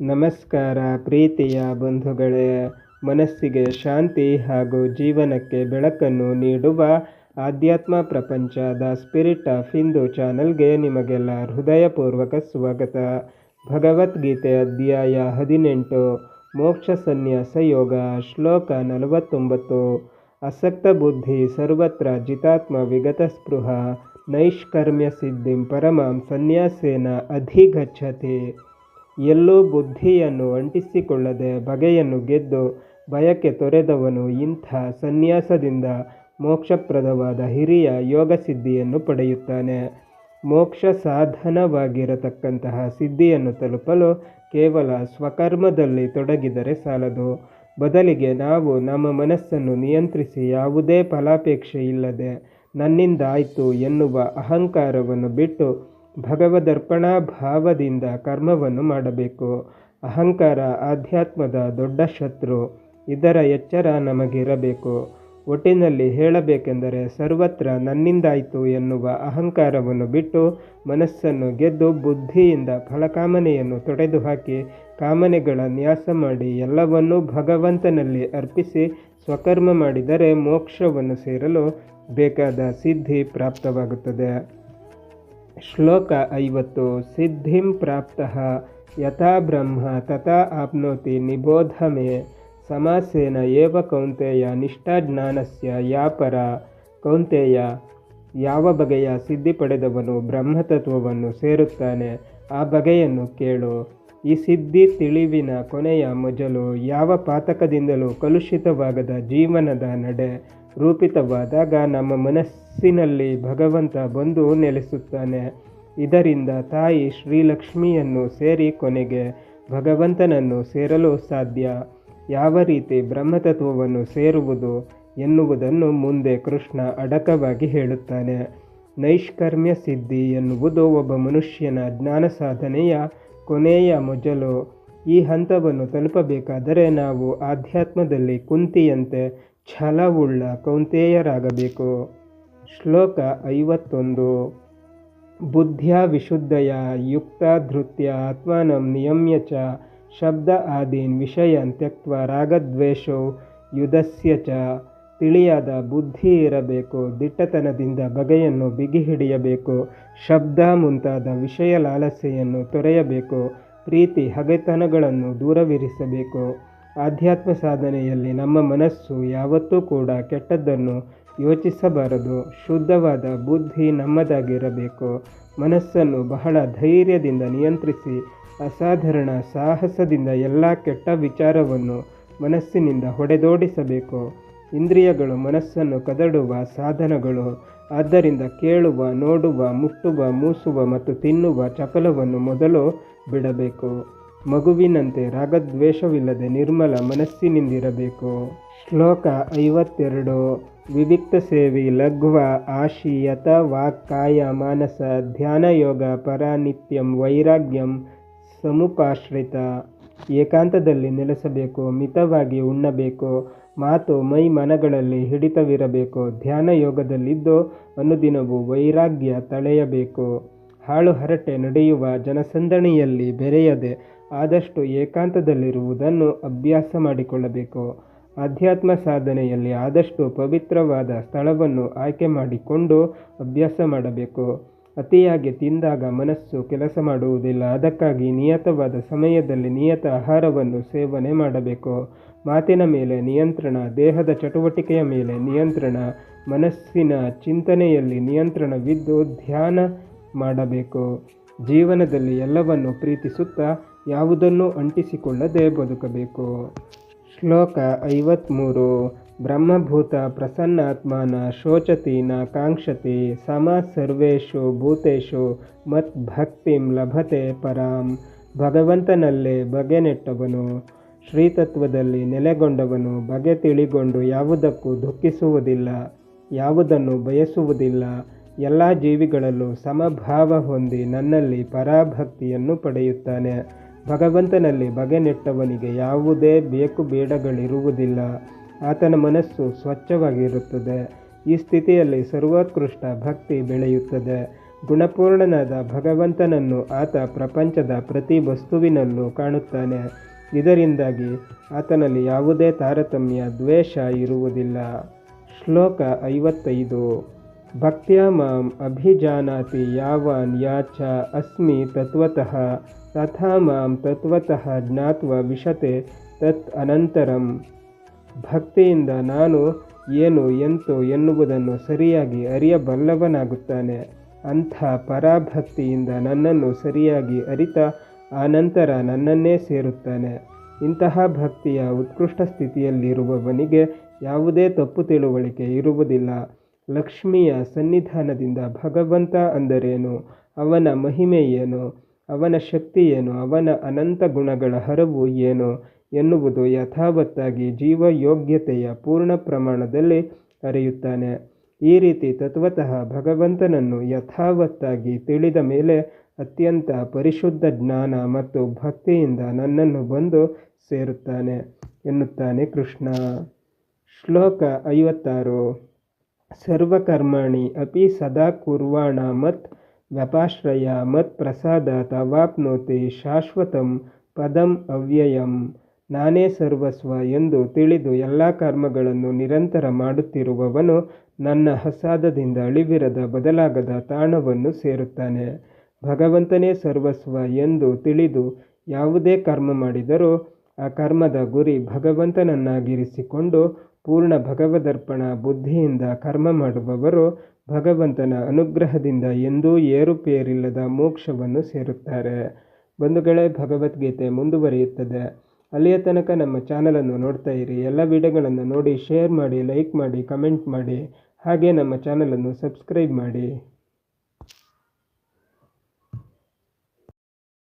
ನಮಸ್ಕಾರ ಪ್ರೀತಿಯ ಬಂಧುಗಳೇ, ಮನಸ್ಸಿಗೆ ಶಾಂತಿ ಹಾಗೂ ಜೀವನಕ್ಕೆ ಬೆಳಕನ್ನು ನೀಡುವ ಆಧ್ಯಾತ್ಮ ಪ್ರಪಂಚದ ಸ್ಪಿರಿಟ್ ಆಫ್ ಹಿಂದೂ ಚಾನಲ್ಗೆ ನಿಮಗೆಲ್ಲ ಹೃದಯಪೂರ್ವಕ ಸ್ವಾಗತ. ಭಗವದ್ಗೀತೆ ಅಧ್ಯಾಯ ಹದಿನೆಂಟು, ಮೋಕ್ಷ ಸನ್ಯಾಸ ಯೋಗ, ಶ್ಲೋಕ ನಲವತ್ತೊಂಬತ್ತು, ಅಸಕ್ತ ಬುದ್ಧಿ, ಸರ್ವತ್ರ ಜಿತಾತ್ಮ ವಿಗತ ಸ್ಪೃಹ, ನೈಷ್ಕರ್ಮ್ಯ ಸಿದ್ಧಿಂ ಪರಮಾಂ ಸನ್ಯಾಸೇನ ಅಧಿಗಚ್ಚತಿ ಎಲ್ಲೂ ಬುದ್ಧಿಯನ್ನು ಅಂಟಿಸಿಕೊಳ್ಳದೆ ಬಗೆಯನ್ನು ಗೆದ್ದು ಭಯಕ್ಕೆ ತೊರೆದವನು ಇಂಥ ಸನ್ಯಾಸದಿಂದ ಮೋಕ್ಷಪ್ರದವಾದ ಹಿರಿಯ ಯೋಗ ಸಿದ್ಧಿಯನ್ನು ಪಡೆಯುತ್ತಾನೆ. ಮೋಕ್ಷ ಸಾಧನವಾಗಿರತಕ್ಕಂತಹ ಸಿದ್ಧಿಯನ್ನು ತಲುಪಲು ಕೇವಲ ಸ್ವಕರ್ಮದಲ್ಲಿ ತೊಡಗಿದರೆ ಸಾಲದು. ಬದಲಿಗೆ ನಾವು ನಮ್ಮ ಮನಸ್ಸನ್ನು ನಿಯಂತ್ರಿಸಿ ಯಾವುದೇ ಫಲಾಪೇಕ್ಷೆ ಇಲ್ಲದೆ ನನ್ನಿಂದ ಆಯಿತು ಎನ್ನುವ ಅಹಂಕಾರವನ್ನು ಬಿಟ್ಟು ಭಗವದರ್ಪಣಾ ಭಾವದಿಂದ ಕರ್ಮವನ್ನು ಮಾಡಬೇಕು. ಅಹಂಕಾರ ಆಧ್ಯಾತ್ಮದ ದೊಡ್ಡ ಶತ್ರು. ಇದರ ಎಚ್ಚರ ನಮಗಿರಬೇಕು. ಒಟ್ಟಿನಲ್ಲಿ ಹೇಳಬೇಕೆಂದರೆ ಸರ್ವತ್ರ ನನ್ನಿಂದಾಯಿತು ಎನ್ನುವ ಅಹಂಕಾರವನ್ನು ಬಿಟ್ಟು ಮನಸ್ಸನ್ನು ಗೆದ್ದು ಬುದ್ಧಿಯಿಂದ ಫಲಕಾಮನೆಯನ್ನು ತೊಡೆದುಹಾಕಿ ಕಾಮನೆಗಳ ನ್ಯಾಸ ಮಾಡಿ ಎಲ್ಲವನ್ನೂ ಭಗವಂತನಲ್ಲಿ ಅರ್ಪಿಸಿ ಸ್ವಕರ್ಮ ಮಾಡಿದರೆ ಮೋಕ್ಷವನ್ನು ಸೇರಲು ಬೇಕಾದ ಸಿದ್ಧಿ ಪ್ರಾಪ್ತವಾಗುತ್ತದೆ. ಶ್ಲೋಕ ಐವತ್ತು, ಸಿದ್ಧಿಂ ಪ್ರಾಪ್ತ, ಯಥಾ ಬ್ರಹ್ಮ ತಥಾ ಆಪ್ನೋತಿ ನಿಬೋಧ ಮೇ ಸಮಾಸೇನ ಏವ ಕೌಂತೆಯ ನಿಷ್ಠಾಜ್ಞಾನಸ್ಯ ಯಾಪರ ಕೌಂತೆಯ ಯಾವ ಬಗೆಯ ಸಿದ್ಧಿ ಪಡೆದವನು ಬ್ರಹ್ಮತತ್ವವನ್ನು ಸೇರುತ್ತಾನೆ, ಆ ಬಗೆಯನ್ನು ಕೇಳು. ಈ ಸಿದ್ಧಿ ತಿಳಿವಿನ ಕೊನೆಯ ಮೊಜಲು ಯಾವ ಪಾತಕದಿಂದಲೂ ಕಲುಷಿತವಾಗದ ಜೀವನದ ನಡೆ. ರೂಪಿತವಾದಾಗ ನಮ್ಮ ಮನಸ್ಸಿನಲ್ಲಿ ಭಗವಂತ ಬಂದು ನೆಲೆಸುತ್ತಾನೆ. ಇದರಿಂದ ತಾಯಿ ಶ್ರೀಲಕ್ಷ್ಮಿಯನ್ನು ಸೇರಿ ಕೊನೆಗೆ ಭಗವಂತನನ್ನು ಸೇರಲು ಸಾಧ್ಯ. ಯಾವ ರೀತಿ ಬ್ರಹ್ಮತತ್ವವನ್ನು ಸೇರುವುದು ಎನ್ನುವುದನ್ನು ಮುಂದೆ ಕೃಷ್ಣ ಅಡಕವಾಗಿ ಹೇಳುತ್ತಾನೆ. ನೈಷ್ಕರ್ಮ್ಯ ಸಿದ್ಧಿ ಎನ್ನುವುದು ಒಬ್ಬ ಮನುಷ್ಯನ ಜ್ಞಾನ ಸಾಧನೆಯ ಕೊನೆಯ ಮೊಜಲು. ಈ ಹಂತವನ್ನು ತಲುಪಬೇಕಾದರೆ ನಾವು ಆಧ್ಯಾತ್ಮದಲ್ಲಿ ಕುಂತಿಯಂತೆ ಛಲವುಳ್ಳ ಕೌಂತೆಯರಾಗಬೇಕು. ಶ್ಲೋಕ ಐವತ್ತೊಂದು. ಬುದ್ಧಿಯ ವಿಶುದ್ಧಯ ಯುಕ್ತ ಧೃತ್ಯ ಆತ್ಮಾನಂ ನಿಯಮ್ಯ ಚ ಶಬ್ದ ಆದೀನ್ ವಿಷಯನ್ ತ್ಯಕ್ವ ರಾಗದ್ವೇಷೋ ಯುಧಸ್ಯ ಚ. ತಿಳಿಯಾದ ಬುದ್ಧಿ ಇರಬೇಕು, ದಿಟ್ಟತನದಿಂದ ಬಗೆಯನ್ನು ಬಿಗಿ ಹಿಡಿಯಬೇಕು ಶಬ್ದ ಮುಂತಾದ ವಿಷಯ ಲಾಲಸೆಯನ್ನು ತೊರೆಯಬೇಕು, ಪ್ರೀತಿ ಹಗೆತನಗಳನ್ನು ದೂರವಿರಿಸಬೇಕು. ಆಧ್ಯಾತ್ಮ ಸಾಧನೆಯಲ್ಲಿ ನಮ್ಮ ಮನಸ್ಸು ಯಾವತ್ತೂ ಕೂಡ ಕೆಟ್ಟದ್ದನ್ನು ಯೋಚಿಸಬಾರದು. ಶುದ್ಧವಾದ ಬುದ್ಧಿ ನಮ್ಮದಾಗಿರಬೇಕು. ಮನಸ್ಸನ್ನು ಬಹಳ ಧೈರ್ಯದಿಂದ ನಿಯಂತ್ರಿಸಿ, ಅಸಾಧಾರಣ ಸಾಹಸದಿಂದ ಎಲ್ಲ ಕೆಟ್ಟ ವಿಚಾರವನ್ನು ಮನಸ್ಸಿನಿಂದ ಹೊಡೆದೋಡಿಸಬೇಕು. ಇಂದ್ರಿಯಗಳು ಮನಸ್ಸನ್ನು ಕದಡುವ ಸಾಧನಗಳು, ಆದ್ದರಿಂದ ಕೇಳುವ, ನೋಡುವ, ಮುಟ್ಟುವ, ಮೂಸುವ ಮತ್ತು ತಿನ್ನುವ ಚಪಲವನ್ನು ಮೊದಲು ಬಿಡಬೇಕು. ಮಗುವಿನಂತೆ ರಾಗದ್ವೇಷವಿಲ್ಲದೆ ನಿರ್ಮಲ ಮನಸ್ಸಿನಿಂದಿರಬೇಕು. ಶ್ಲೋಕ ಐವತ್ತೆರಡು. ವಿವಿಕ್ತ ಸೇವಿ ಲಘ್ವ ಆಶಿ ಯತ ವಾಕ್ ಕಾಯ ಮಾನಸ ಧ್ಯಾನ ಯೋಗ ಪರ ನಿತ್ಯಂ ವೈರಾಗ್ಯಂ ಸಮುಪಾಶ್ರಿತ. ಏಕಾಂತದಲ್ಲಿ ನೆಲೆಸಬೇಕು, ಮಿತವಾಗಿ ಉಣ್ಣಬೇಕು, ಮಾತು ಮೈ ಮನಗಳಲ್ಲಿ ಹಿಡಿತವಿರಬೇಕು, ಧ್ಯಾನ ಯೋಗದಲ್ಲಿದ್ದು ಅನುದಿನವೂ ವೈರಾಗ್ಯ ತಳೆಯಬೇಕು. ಹಾಳು ಹರಟೆ ನಡೆಯುವ ಜನಸಂದಣಿಯಲ್ಲಿ ಬೆರೆಯದೆ ಆದಷ್ಟು ಏಕಾಂತದಲ್ಲಿರುವುದನ್ನು ಅಭ್ಯಾಸ ಮಾಡಿಕೊಳ್ಳಬೇಕು. ಆಧ್ಯಾತ್ಮ ಸಾಧನೆಯಲ್ಲಿ ಆದಷ್ಟು ಪವಿತ್ರವಾದ ಸ್ಥಳವನ್ನು ಆಯ್ಕೆ ಮಾಡಿಕೊಂಡು ಅಭ್ಯಾಸ ಮಾಡಬೇಕು. ಅತಿಯಾಗಿ ತಿಂದಾಗ ಮನಸ್ಸು ಕೆಲಸ ಮಾಡುವುದಿಲ್ಲ. ಅದಕ್ಕಾಗಿ ನಿಯತವಾದ ಸಮಯದಲ್ಲಿ ನಿಯತ ಆಹಾರವನ್ನು ಸೇವನೆ ಮಾಡಬೇಕು. ಮಾತಿನ ಮೇಲೆ ನಿಯಂತ್ರಣ, ದೇಹದ ಚಟುವಟಿಕೆಯ ಮೇಲೆ ನಿಯಂತ್ರಣ, ಮನಸ್ಸಿನ ಚಿಂತನೆಯಲ್ಲಿ ನಿಯಂತ್ರಣವಿದ್ದು ಧ್ಯಾನ ಮಾಡಬೇಕು. ಜೀವನದಲ್ಲಿ ಎಲ್ಲವನ್ನು ಪ್ರೀತಿಸುತ್ತಾ ಯಾವುದನ್ನೂ ಅಂಟಿಸಿಕೊಳ್ಳದೆ ಬದುಕಬೇಕು. ಶ್ಲೋಕ ಐವತ್ತ್ಮೂರು ಬ್ರಹ್ಮಭೂತ ಪ್ರಸನ್ನಾತ್ಮನ ಶೋಚತಿ ನ ಕಾಂಕ್ಷತಿ ಸಮ ಸರ್ವೇಷು ಭೂತೇಶು ಮತ್ ಭಕ್ತಿಂ ಲಭತೆ ಪರಾಂ. ಭಗವಂತನಲ್ಲೇ ಬಗೆ ನೆಟ್ಟವನು ಶ್ರೀತತ್ವದಲ್ಲಿ ನೆಲೆಗೊಂಡವನು ಬಗೆ ತಿಳಿಗೊಂಡು ಯಾವುದಕ್ಕೂ ದುಃಖಿಸುವುದಿಲ್ಲ, ಯಾವುದನ್ನು ಬಯಸುವುದಿಲ್ಲ. ಎಲ್ಲ ಜೀವಿಗಳಲ್ಲೂ ಸಮಭಾವ ಹೊಂದಿ ನನ್ನಲ್ಲಿ ಪರಾಭಕ್ತಿಯನ್ನು ಪಡೆಯುತ್ತಾನೆ. ಭಗವಂತನಲ್ಲಿ ಬಗೆ ನೆಟ್ಟವನಿಗೆ ಯಾವುದೇ ಬೇಕು ಬೇಡಗಳಿರುವುದಿಲ್ಲ. ಆತನ ಮನಸ್ಸು ಸ್ವಚ್ಛವಾಗಿರುತ್ತದೆ. ಈ ಸ್ಥಿತಿಯಲ್ಲಿ ಸರ್ವೋತ್ಕೃಷ್ಟ ಭಕ್ತಿ ಬೆಳೆಯುತ್ತದೆ. ಗುಣಪೂರ್ಣನಾದ ಭಗವಂತನನ್ನು ಆತ ಪ್ರಪಂಚದ ಪ್ರತಿ ವಸ್ತುವಿನಲ್ಲೂ ಕಾಣುತ್ತಾನೆ. ಇದರಿಂದಾಗಿ ಆತನಲ್ಲಿ ಯಾವುದೇ ತಾರತಮ್ಯ ದ್ವೇಷ ಇರುವುದಿಲ್ಲ. ಶ್ಲೋಕ ಐವತ್ತೈದು. ಭಕ್ತ್ಯ ಮಾಂ ಅಭಿಜಾನಾತಿ ಯಾವಾನ್ ಯಾಚ ಅಸ್ಮಿ ತತ್ವತಃ ತಥಾ ಮಾಂ ತತ್ವತಃ ಜ್ಞಾತ್ವ ವಿಶತೆ ತತ್ ಅನಂತರಂ. ಭಕ್ತಿಯಿಂದ ನಾನು ಏನು ಎಂತು ಎನ್ನುವುದನ್ನು ಸರಿಯಾಗಿ ಅರಿಯಬಲ್ಲವನಾಗುತ್ತಾನೆ. ಅಂಥ ಪರಾಭಕ್ತಿಯಿಂದ ನನ್ನನ್ನು ಸರಿಯಾಗಿ ಅರಿತ ಆನಂತರ ನನ್ನನ್ನೇ ಸೇರುತ್ತಾನೆ. ಇಂತಹ ಭಕ್ತಿಯ ಉತ್ಕೃಷ್ಟ ಸ್ಥಿತಿಯಲ್ಲಿರುವವನಿಗೆ ಯಾವುದೇ ತಪ್ಪು ತಿಳುವಳಿಕೆ ಇರುವುದಿಲ್ಲ. ಲಕ್ಷ್ಮಿಯ ಸನ್ನಿಧಾನದಿಂದ ಭಗವಂತ ಅಂದರೇನು? ಅವನ ಮಹಿಮೆ ಏನು ಅವನ ಶಕ್ತಿ ಏನು ಅವನ ಅನಂತ ಗುಣಗಳ ಹರವು ಏನು? ಎನ್ನುವುದು ಯಥಾವತ್ತಾಗಿ ಜೀವ ಯೋಗ್ಯತೆಯ ಪೂರ್ಣ ಪ್ರಮಾಣದಲ್ಲಿ ಅರಿಯುತ್ತಾನೆ. ಈ ರೀತಿ ತತ್ವತಃ ಭಗವಂತನನ್ನು ಯಥಾವತ್ತಾಗಿ ತಿಳಿದ ಮೇಲೆ ಅತ್ಯಂತ ಪರಿಶುದ್ಧ ಜ್ಞಾನ ಮತ್ತು ಭಕ್ತಿಯಿಂದ ನನ್ನನ್ನು ಬಂದು ಸೇರುತ್ತಾನೆ ಎನ್ನುತ್ತಾನೆ ಕೃಷ್ಣ. ಶ್ಲೋಕ ಐವತ್ತಾರು. ಸರ್ವಕರ್ಮಾಣಿ ಅಪಿ ಸದಾ ಕುರ್ವಾಣ ಮತ್ ವ್ಯಪಾಶ್ರಯ ಮತ್ ಪ್ರಸಾದ ತವಾಪ್ನೋತಿ ಶಾಶ್ವತಂ ಪದಂ ಅವ್ಯಯಂ. ನಾನೇ ಸರ್ವಸ್ವ ಎಂದು ತಿಳಿದು ಎಲ್ಲ ಕರ್ಮಗಳನ್ನು ನಿರಂತರ ಮಾಡುತ್ತಿರುವವನು ನನ್ನ ಹಸಾದದಿಂದ ಅಳಿವಿರದ ಬದಲಾಗದ ತಾಣವನ್ನು ಸೇರುತ್ತಾನೆ. ಭಗವಂತನೇ ಸರ್ವಸ್ವ ಎಂದು ತಿಳಿದು ಯಾವುದೇ ಕರ್ಮ ಮಾಡಿದರೂ ಆ ಕರ್ಮದ ಗುರಿ ಭಗವಂತನನ್ನಾಗಿರಿಸಿಕೊಂಡು ಪೂರ್ಣ ಭಗವದರ್ಪಣ ಬುದ್ಧಿಯಿಂದ ಕರ್ಮ ಮಾಡುವವರು ಭಗವಂತನ ಅನುಗ್ರಹದಿಂದ ಎಂದೂ ಏರುಪೇರಿಲ್ಲದ ಮೋಕ್ಷವನ್ನು ಸೇರುತ್ತಾರೆ. ಬಂಧುಗಳೇ, ಭಗವದ್ಗೀತೆ ಮುಂದುವರಿಯುತ್ತದೆ. ಅಲ್ಲಿಯ ತನಕ ನಮ್ಮ ಚಾನಲನ್ನು ನೋಡ್ತಾ ಇರಿ. ಎಲ್ಲ ವಿಡಿಯೋಗಳನ್ನು ನೋಡಿ, ಶೇರ್ ಮಾಡಿ, ಲೈಕ್ ಮಾಡಿ, ಕಮೆಂಟ್ ಮಾಡಿ. ಹಾಗೆ ನಮ್ಮ ಚಾನಲನ್ನು ಸಬ್ಸ್ಕ್ರೈಬ್ ಮಾಡಿ.